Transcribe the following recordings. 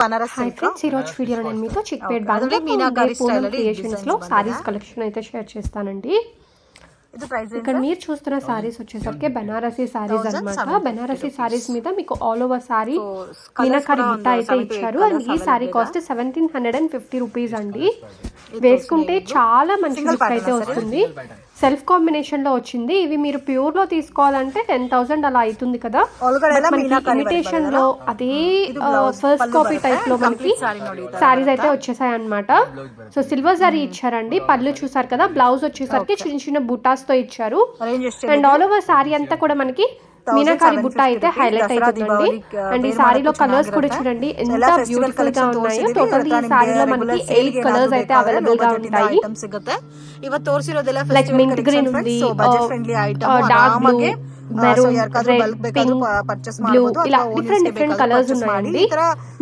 Hi friends ఈ రోజు వీడియోలో నేను మీతో చిక్పేట్ బాగా మీనా క్రియేషన్స్లో సారీస్ కలెక్షన్ అయితే షేర్ చేస్తానండి. ఇక్కడ మీరు చూస్తున్న సారీస్ వచ్చేసరికి బెనారసీ సారీస్ అనమాట బెనారసీ సారీస్ మీద మీకు ఆల్ ఓవర్ సారీ మీనాకారి బుట్ట అయితే ఇచ్చారు. అండ్ ఈ sari cost seventeen hundred and fifty rupees అండి. వేసుకుంటే చాలా మంచి లుక్ అయితే వస్తుంది. సెల్ఫ్ కాంబినేషన్లో వచ్చింది. ఇవి మీరు ప్యూర్లో తీసుకోవాలంటే టెన్ థౌసండ్ అలా అవుతుంది కదా. ఇమిటేషన్లో అదే ఫస్ట్ కాపీ టైప్లో మనకి శారీస్ అయితే వచ్చేసాయి అనమాట సో సిల్వర్ సారీ ఇచ్చారండి. పళ్ళు చూసారు కదా? బ్లౌజ్ వచ్చేసరికి చిన్న చిన్న బుటాస్ తో ఇచ్చారు. అండ్ ఆల్ ఓవర్ సారీ అంతా కూడా మనకి మీనాకారి బుట్ట అయితే హైలైట్ అవుతుందండి అండ్ ఈ సారీలో కలర్స్ కూడా చూడండి. ఎంత బ్యూటిఫుల్గా ఉన్నాయో. టోటల్ ఈ సారీలో మనకి ఎయిట్ కలర్స్ అయితే అవైలబుల్గా ఉంటాయి. లైక్ మింట్ గ్రీన్ ఉంది. డార్క్ oh, uh, బ్లూ ఇలా డిఫరెంట్ డిఫరెంట్ కలర్స్ ఉన్నాయండి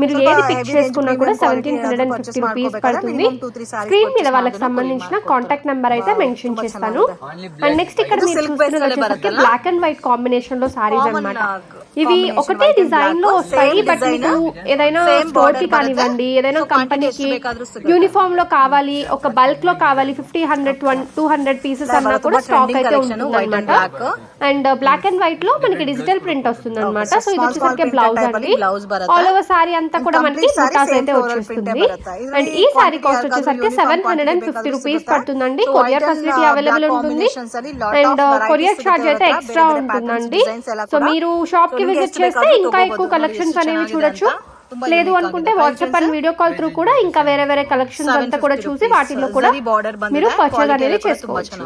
మీరు ఏది పిక్ చేసుకున్నా కూడా seventeen hundred and fifty rupees పడుతుంది. స్క్రీన్ మీద వాళ్ళకి సంబంధించిన కాంటాక్ట్ నెంబర్ అయితే మెన్షన్ చేస్తాను అండ్ నెక్స్ట్ ఇక్కడ బ్లాక్ అండ్ వైట్ కాంబినేషన్లో సారీస్ అనమాట ఇవి ఒకటే డిజైన్లో వస్తాయి బట్ మీకు ఏదైనా స్టోర్కి కానివ్వండి ఏదైనా కంపెనీకి యూనిఫామ్లో కావాలి ఒక బల్క్లో కావాలి fifty hundred two hundred pieces అన్నా కూడా స్టాక్ అయితే ఉంటుంది అనమాట అండ్ బ్లాక్ అండ్ వైట్లో మనకి డిజిటల్ ప్రింట్ వస్తుంది అనమాట సో ఇది వచ్చేసరికి బ్లౌజ్ అండి. ఆల్ ఓవర్ సారీ అంతా కూడా మనకి బుటాస్ అయితే వచ్చేస్తుంది. అండ్ ఈ సారీ కాస్ట్ వచ్చేసరికి seven hundred and fifty rupees పడుతుందండి. కొరియర్ ఫెసిలిటీ అవైలబుల్ ఉంటుంది అండ్ కొరియర్ ఛార్జ్ అయితే ఎక్స్ట్రా ఉంటుందండి. సో మీరు షాప్కి విజిట్ చేస్తే ఇంకా ఎక్కువ కలెక్షన్స్ అనేవి చూడొచ్చు. లేదు అనుకుంటే WhatsApp and video call through కూడా ఇంకా వేరే వేరే కలెక్షన్స్ అంతా కూడా చూసి వాటిలో కూడా మీరు పర్చేజ్ అనేది చేసుకోవచ్చు.